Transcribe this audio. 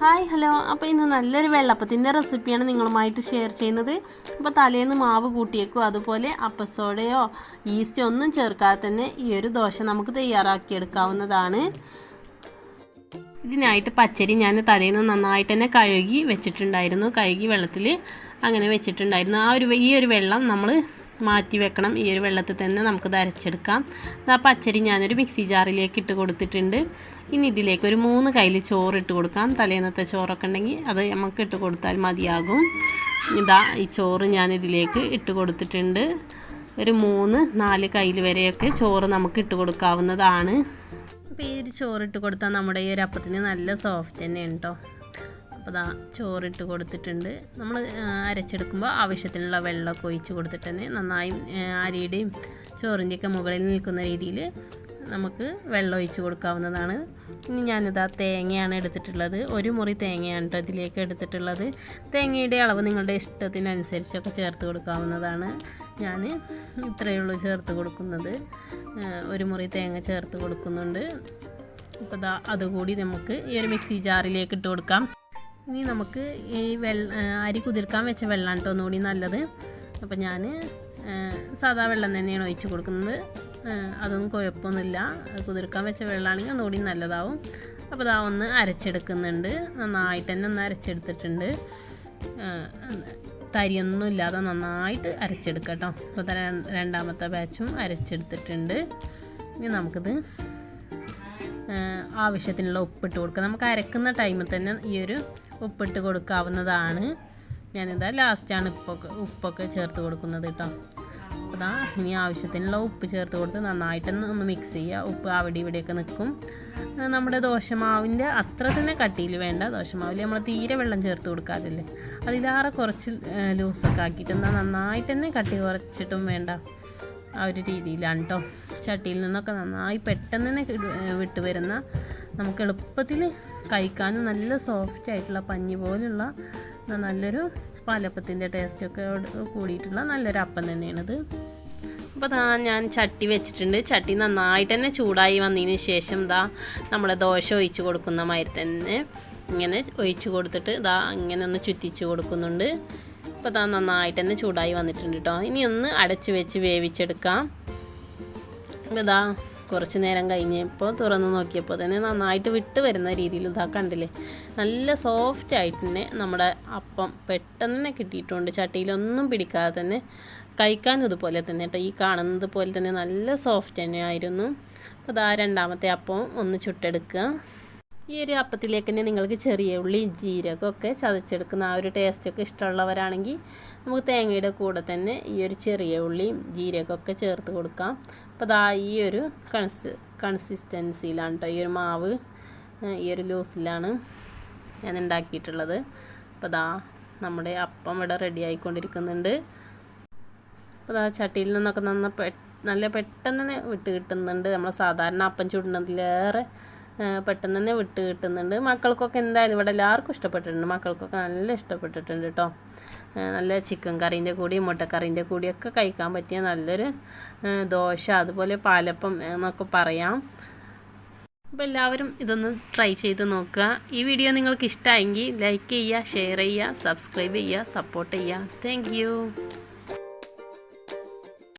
Hi hello. അപ്പോൾ ഇന്ന് നല്ലൊരു വെള്ളപ്പത്തിന്റെ റെസിപ്പിയാണ് നിങ്ങളുമായിട്ട് ഷെയർ ചെയ്യുന്നത്. അപ്പോൾ തലേന്ന് മാവ് കൂട്ടിയേക്കും. അതുപോലെ അപ്പസോഡയോ ഈസ്റ്റോ ഒന്നും ചേർക്കാതെ തന്നെ ഈ ഒരു ദോശ നമുക്ക് തയ്യാറാക്കിയെടുക്കാവുന്നതാണ്. ഇതിനായിട്ട് പച്ചരി ഞാൻ തലേന്ന് നന്നായിട്ട് തന്നെ കഴുകി വെച്ചിട്ടുണ്ടായിരുന്നു. കഴുകി വെള്ളത്തിൽ അങ്ങനെ വെച്ചിട്ടുണ്ടായിരുന്നു. ആ ഒരു ഈ ഒരു വെള്ളം നമ്മൾ മാറ്റി വെക്കണം. ഈ ഒരു വെള്ളത്തിൽ തന്നെ നമുക്കിത് അരച്ചെടുക്കാം. ആ പച്ചരി ഞാനൊരു മിക്സി ജാറിലേക്ക് ഇട്ട് കൊടുത്തിട്ടുണ്ട്. ഇനി ഇതിലേക്ക് ഒരു മൂന്ന് കയ്യിൽ ചോറ് ഇട്ട് കൊടുക്കാം. തലേന്നത്തെ ചോറൊക്കെ ഉണ്ടെങ്കിൽ അത് നമുക്ക് ഇട്ട് കൊടുത്താൽ മതിയാകും. ഇതാ ഈ ചോറ് ഞാൻ ഇതിലേക്ക് ഇട്ട് കൊടുത്തിട്ടുണ്ട്. ഒരു മൂന്ന് നാല് കയ്യിൽ വരെയൊക്കെ ചോറ് നമുക്ക് ഇട്ട് കൊടുക്കാവുന്നതാണ്. അപ്പോൾ ഈ ഒരു ചോറിട്ട് കൊടുത്താൽ നമ്മുടെ ഈ ഒരു അപ്പത്തിന് നല്ല സോഫ്റ്റ് തന്നെയാണ് കേട്ടോ അപ്പോൾ ദാ ചോറിട്ട് കൊടുത്തിട്ടുണ്ട്. നമ്മൾ അരച്ചെടുക്കുമ്പോൾ ആവശ്യത്തിനുള്ള വെള്ളമൊക്കെ ഒഴിച്ച് കൊടുത്തിട്ട് തന്നെ നന്നായി അരിയുടെയും ചോറിന്റെയൊക്കെ മുകളിൽ നിൽക്കുന്ന രീതിയിൽ നമുക്ക് വെള്ളം ഒഴിച്ച് കൊടുക്കാവുന്നതാണ്. ഇനി ഞാനിതാ തേങ്ങയാണ് എടുത്തിട്ടുള്ളത്. ഒരു മുറി തേങ്ങയാണ് കേട്ടോ ഇതിലേക്ക് എടുത്തിട്ടുള്ളത്. തേങ്ങയുടെ അളവ് നിങ്ങളുടെ ഇഷ്ടത്തിനനുസരിച്ചൊക്കെ ചേർത്ത് കൊടുക്കാവുന്നതാണ്. ഞാൻ ഇത്രയേ ഉള്ളൂ ചേർത്ത് കൊടുക്കുന്നത്. ഒരു മുറി തേങ്ങ ചേർത്ത് കൊടുക്കുന്നുണ്ട്. അപ്പോൾ അതുകൂടി നമുക്ക് ഈ ഒരു മിക്സി ജാറിലേക്ക് ഇട്ട് കൊടുക്കാം. ഇനി നമുക്ക് ഈ വെള്ള അരി കുതിർക്കാൻ വെച്ച വെള്ളമാണ് കേട്ടോ ഒന്നുകൂടി നല്ലത്. അപ്പോൾ ഞാൻ സാധാ വെള്ളം തന്നെയാണ് ഒഴിച്ച് കൊടുക്കുന്നത്. അതൊന്നും കുഴപ്പമൊന്നുമില്ല. കുതിർക്കാൻ വെച്ച വെള്ളമാണെങ്കിൽ ഒന്നുകൂടി നല്ലതാവും. അപ്പോൾ ഇതാ ഒന്ന് അരച്ചെടുക്കുന്നുണ്ട്. നന്നായിട്ട് തന്നെ ഒന്ന് അരച്ചെടുത്തിട്ടുണ്ട്. തരിയൊന്നും ഇല്ലാതെ നന്നായിട്ട് അരച്ചെടുക്കാം കേട്ടോ അപ്പോൾ രണ്ടാമത്തെ ബാച്ചും അരച്ചെടുത്തിട്ടുണ്ട്. ഇനി നമുക്കിത് ആവശ്യത്തിനുള്ള ഉപ്പിട്ട് കൊടുക്കുക നമുക്ക് അരക്കുന്ന ടൈമിൽ തന്നെ ഈ ഒരു ഉപ്പിട്ട് കൊടുക്കാവുന്നതാണ്. ഞാനിതാ ലാസ്റ്റാണ് ഉപ്പൊക്കെ ഉപ്പൊക്കെ ചേർത്ത് കൊടുക്കുന്നത് കേട്ടോ അതാ ഇനി ആവശ്യത്തിനുള്ള ഉപ്പ് ചേർത്ത് കൊടുത്ത് നന്നായിട്ടൊന്ന് ഒന്ന് മിക്സ് ചെയ്യുക ഉപ്പ് അവിടെ ഇവിടെയൊക്കെ നിൽക്കും നമ്മുടെ ദോശമാവിന്റെ അത്ര തന്നെ കട്ടിയിൽ വേണ്ട. ദോശമാവിൽ നമ്മൾ തീരെ വെള്ളം ചേർത്ത് കൊടുക്കാറില്ലേ. അതിലാറെ കുറച്ച് ലൂസൊക്കെ ആക്കിയിട്ട് എന്നാൽ നന്നായിട്ട് തന്നെ കട്ടി കുറച്ചിട്ടും വേണ്ട ആ ഒരു രീതിയിലാണ് കേട്ടോ ചട്ടിയിൽ നിന്നൊക്കെ നന്നായി പെട്ടെന്ന് തന്നെ വിട്ടു വരുന്ന നമുക്ക് എളുപ്പത്തിൽ കഴിക്കാനും നല്ല സോഫ്റ്റ് ആയിട്ടുള്ള പഞ്ഞി പോലുള്ള നല്ലൊരു പാലപ്പത്തിന്റെ ടേസ്റ്റൊക്കെ കൂടിയിട്ടുള്ള നല്ലൊരു അപ്പം തന്നെയാണിത്. അപ്പോൾ ദാ ഞാൻ ചട്ടി വെച്ചിട്ടുണ്ട്. ചട്ടി നന്നായിട്ട് തന്നെ ചൂടായി വന്നതിന് ശേഷം ദാ നമ്മുടെ ദോശ ഒഴിച്ച് കൊടുക്കുന്ന മാതിരി തന്നെ ഇങ്ങനെ ഒഴിച്ച് കൊടുത്തിട്ട് ദാ ഇങ്ങനെ ഒന്ന് ചുറ്റിച്ച് കൊടുക്കുന്നുണ്ട്. അപ്പോൾ ദാ നന്നായിട്ട് തന്നെ ചൂടായി വന്നിട്ടുണ്ട് കേട്ടോ ഇനി ഒന്ന് അടച്ച് വെച്ച് വേവിച്ചെടുക്കാം. ഇതാ കുറച്ച് നേരം കഴിഞ്ഞപ്പോൾ തുറന്ന് നോക്കിയപ്പോൾ തന്നെ നന്നായിട്ട് വിട്ട് വരുന്ന രീതിയിൽ ഇതാ കണ്ടില്ലേ? നല്ല സോഫ്റ്റ് ആയിട്ട് തന്നെ നമ്മുടെ അപ്പം പെട്ടെന്ന് തന്നെ കിട്ടിയിട്ടുണ്ട്. ചട്ടിയിലൊന്നും പിടിക്കാതെ തന്നെ കഴിക്കാനും ഇതുപോലെ തന്നെ കേട്ടോ ഈ കാണുന്നത് പോലെ തന്നെ നല്ല സോഫ്റ്റ് തന്നെ ആയിരുന്നു. അപ്പോൾ ഇതാ രണ്ടാമത്തെ അപ്പം ഒന്ന് ചുട്ടെടുക്കുക. ഈ ഒരു അപ്പത്തിലേക്ക് തന്നെ നിങ്ങൾക്ക് ചെറിയ ഉള്ളി ജീരകമൊക്കെ ചതച്ചെടുക്കുന്ന ആ ഒരു ടേസ്റ്റൊക്കെ ഇഷ്ടമുള്ളവരാണെങ്കിൽ നമുക്ക് തേങ്ങയുടെ കൂടെ തന്നെ ഈ ഒരു ചെറിയ ഉള്ളിയും ജീരകമൊക്കെ ചേർത്ത് കൊടുക്കാം. അപ്പോൾ അതാ ഈ ഒരു കൺസ് കൺസിസ്റ്റൻസിയിലാണ് കേട്ടോ ഈ ഒരു മാവ് ഈ ഒരു ലൂസിലാണ് ഞാൻ ഉണ്ടാക്കിയിട്ടുള്ളത്. അപ്പോൾ ദാ നമ്മുടെ അപ്പം ഇവിടെ റെഡി ആയിക്കൊണ്ടിരിക്കുന്നുണ്ട്. അപ്പോൾ ദാ ചട്ടിയിൽ നിന്നൊക്കെ നന്ന നല്ല പെട്ടെന്ന് വിട്ട് കിട്ടുന്നുണ്ട്. നമ്മൾ സാധാരണ അപ്പം ചുടുന്നതിലേറെ പെട്ടെന്ന് തന്നെ വിട്ട് കിട്ടുന്നുണ്ട്. മക്കൾക്കൊക്കെ എന്തായാലും ഇവിടെ എല്ലാവർക്കും ഇഷ്ടപ്പെട്ടിട്ടുണ്ട്. മക്കൾക്കൊക്കെ നല്ല ഇഷ്ടപ്പെട്ടിട്ടുണ്ട് കേട്ടോ നല്ല ചിക്കൻ കറീന്റെ കൂടിയും മുട്ടക്കറീന്റെ കൂടിയൊക്കെ കഴിക്കാൻ പറ്റിയ നല്ലൊരു ദോശ അതുപോലെ പാലപ്പം എന്നൊക്കെ പറയാം. അപ്പോൾ എല്ലാവരും ഇതൊന്ന് ട്രൈ ചെയ്ത് നോക്കുക. ഈ വീഡിയോ നിങ്ങൾക്ക് ഇഷ്ടമായെങ്കിൽ ലൈക്ക് ചെയ്യുക ഷെയർ ചെയ്യുക സബ്സ്ക്രൈബ് ചെയ്യുക സപ്പോർട്ട് ചെയ്യുക. താങ്ക്